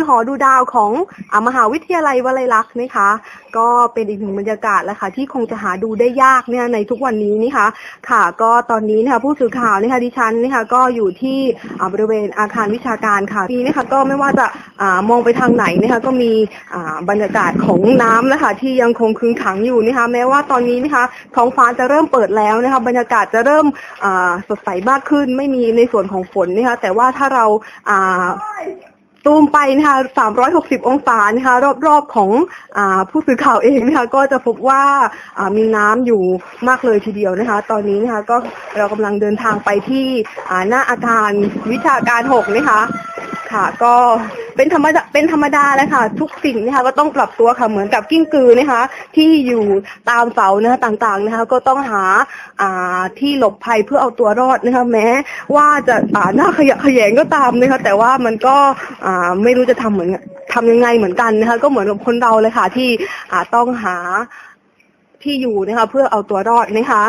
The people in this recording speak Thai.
ือหอดูดาวของอมหาวิทยาลัยวลัยลักษณ์นะคะ ก็เป็นอีกหนึ่งบรรยากาศแหละค่ะ ที่คงจะหาดูได้ยากเนี่ยในทุกวันนี้นะคะ ค่ะ ก็ตอนนี้นะคะผู้สื่อข่าวนะคะดิฉันนะคะก็อยู่ที่บริเวณอาคารวิชาการค่ะนี่นะคะก็ไม่ว่าจะมองไปทางไหนนะคะก็มีบรรยากาศของน้ำนะคะที่ยังคงคึงขังอยู่นะคะแม้ว่าตอนนี้นะคะท้องฟ้าจะเริ่มเปิดแล้วนะคะบรรยากาศจะเริ่มสดใสมากขึ้น ไม่มีในส่วนของฝนนะคะแต่ว่าถ้าเรา ตูมไปนะคะ360 องศานะคะรอบๆของอผู้สื่อข่าวเองนะคะก็จะพบว่ามีน้ำอยู่มากเลยทีเดียวนะคะ ตอนนี้นะคะก็เรากำลังเดินทางไปที่หน้าอาคารวิชาการ 6 นะคะ ค่ะ ก็เป็นธรรมดาเป็นธรรมดาเลยค่ะ ทุกสิ่งนะคะก็ต้องปรับตัวค่ะเหมือนกับกิ้งกือนะคะ ที่อยู่ตามเสานะคะต่างๆนะคะ ก็ต้องหาอ่าที่หลบภัยเพื่อเอาตัวรอดนะคะแม้ ว่าจะอ่าหน้าขยะแขยงก็ตามนะคะ แต่ว่ามันก็อ่าไม่รู้จะทำเหมือนทำยังไงเหมือนกันนะคะ ก็เหมือนกับคนเราเลยค่ะ ที่อ่าต้องหาที่อยู่นะคะ เพื่อเอาตัวรอดนะคะ